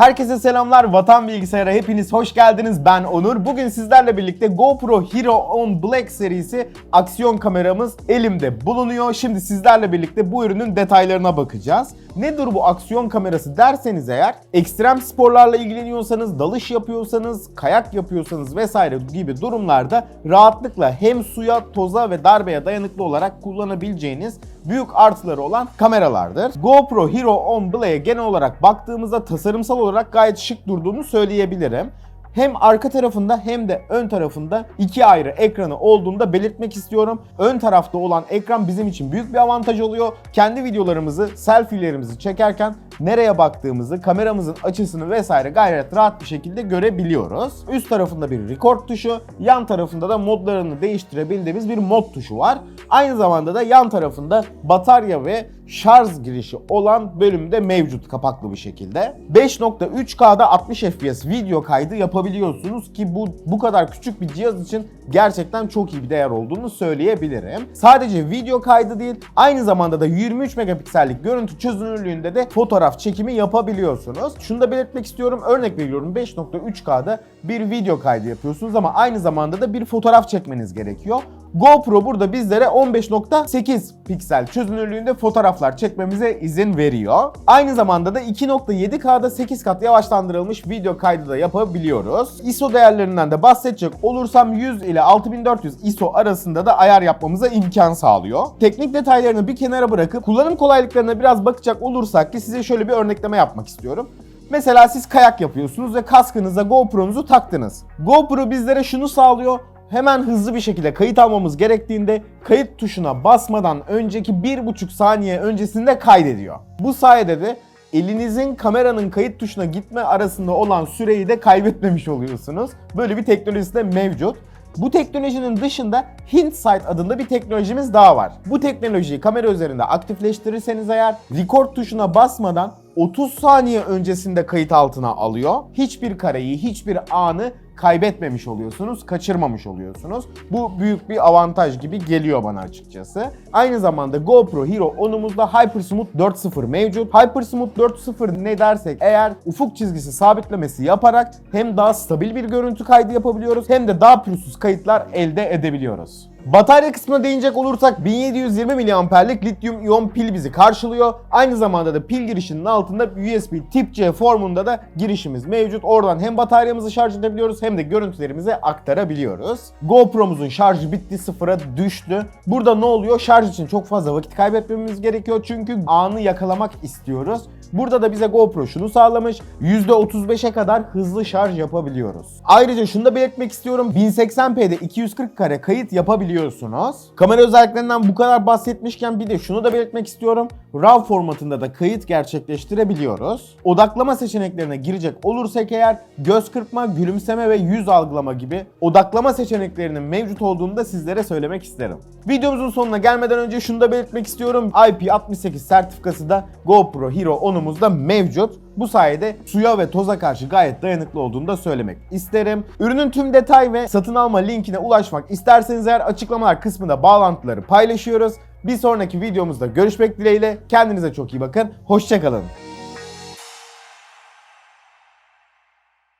Herkese selamlar. Vatan Bilgisayar'a hepiniz hoş geldiniz. Ben Onur. Bugün sizlerle birlikte GoPro Hero 10 Black serisi aksiyon kameramız elimde bulunuyor. Şimdi sizlerle birlikte bu ürünün detaylarına bakacağız. Nedir bu aksiyon kamerası derseniz eğer ekstrem sporlarla ilgileniyorsanız, dalış yapıyorsanız, kayak yapıyorsanız vesaire gibi durumlarda rahatlıkla hem suya, toza ve darbeye dayanıklı olarak kullanabileceğiniz büyük artıları olan kameralardır. GoPro Hero 10 Black'e genel olarak baktığımızda tasarımsal olarak gayet şık durduğunu söyleyebilirim. Hem arka tarafında hem de ön tarafında iki ayrı ekranı olduğunu da belirtmek istiyorum. Ön tarafta olan ekran bizim için büyük bir avantaj oluyor. Kendi videolarımızı, selfie'lerimizi çekerken nereye baktığımızı, kameramızın açısını vesaire gayet rahat bir şekilde görebiliyoruz. Üst tarafında bir record tuşu, yan tarafında da modlarını değiştirebildiğimiz bir mod tuşu var. Aynı zamanda da yan tarafında batarya ve şarj girişi olan bölümde mevcut kapaklı bir şekilde. 5.3K'da 60 FPS video kaydı yapabiliyorsunuz ki bu bu kadar küçük bir cihaz için gerçekten çok iyi bir değer olduğunu söyleyebilirim. Sadece video kaydı değil, aynı zamanda da 23 megapiksellik görüntü çözünürlüğünde de fotoğraf çekimi yapabiliyorsunuz. Şunu da belirtmek istiyorum. Örnek veriyorum 5.3K'da bir video kaydı yapıyorsunuz ama aynı zamanda da bir fotoğraf çekmeniz gerekiyor. GoPro burada bizlere 15.8 piksel çözünürlüğünde fotoğraflar çekmemize izin veriyor. Aynı zamanda da 2.7K'da 8 kat yavaşlandırılmış video kaydı da yapabiliyoruz. ISO değerlerinden de bahsedecek olursam 100 ile 6400 ISO arasında da ayar yapmamıza imkan sağlıyor. Teknik detaylarını bir kenara bırakıp kullanım kolaylıklarına biraz bakacak olursak ki size şöyle bir örnekleme yapmak istiyorum. Mesela siz kayak yapıyorsunuz ve kaskınıza GoPro'nuzu taktınız. GoPro bizlere şunu sağlıyor hemen hızlı bir şekilde kayıt almamız gerektiğinde kayıt tuşuna basmadan önceki 1,5 saniye öncesinde kaydediyor. Bu sayede de elinizin kameranın kayıt tuşuna gitme arasında olan süreyi de kaybetmemiş oluyorsunuz. Böyle bir teknolojisi de mevcut. Bu teknolojinin dışında HintSight adında bir teknolojimiz daha var. Bu teknolojiyi kamera üzerinde aktifleştirirseniz eğer record tuşuna basmadan 30 saniye öncesinde kayıt altına alıyor. Hiçbir kareyi, hiçbir anı kaybetmemiş oluyorsunuz, kaçırmamış oluyorsunuz. Bu büyük bir avantaj gibi geliyor bana açıkçası. Aynı zamanda GoPro Hero 10'umuzda HyperSmooth 4.0 mevcut. HyperSmooth 4.0 ne dersek eğer ufuk çizgisi sabitlemesi yaparak hem daha stabil bir görüntü kaydı yapabiliyoruz hem de daha pürüzsüz kayıtlar elde edebiliyoruz. Batarya kısmına değinecek olursak 1720 mAh'lik lityum iyon pil bizi karşılıyor. Aynı zamanda da pil girişinin altında USB tip C formunda da girişimiz mevcut. Oradan hem bataryamızı şarj edebiliyoruz hem de görüntülerimizi aktarabiliyoruz. GoPro'muzun şarjı bitti sıfıra düştü. Burada ne oluyor? Şarj için çok fazla vakit kaybetmemiz gerekiyor çünkü anı yakalamak istiyoruz. Burada da bize GoPro şunu sağlamış. %35'e kadar hızlı şarj yapabiliyoruz. Ayrıca şunu da belirtmek istiyorum. 1080p'de 240 kare kayıt yapabiliyorsunuz. Kamera özelliklerinden bu kadar bahsetmişken bir de şunu da belirtmek istiyorum. RAW formatında da kayıt gerçekleştirebiliyoruz. Odaklama seçeneklerine girecek olursak eğer göz kırpma, gülümseme ve yüz algılama gibi odaklama seçeneklerinin mevcut olduğunu da sizlere söylemek isterim. Videomuzun sonuna gelmeden önce şunu da belirtmek istiyorum. IP68 sertifikası da GoPro Hero 10'umuzda mevcut. Bu sayede suya ve toza karşı gayet dayanıklı olduğunu da söylemek isterim. Ürünün tüm detay ve satın alma linkine ulaşmak isterseniz eğer açıklamalar kısmında bağlantıları paylaşıyoruz. Bir sonraki videomuzda görüşmek dileğiyle. Kendinize çok iyi bakın. Hoşçakalın.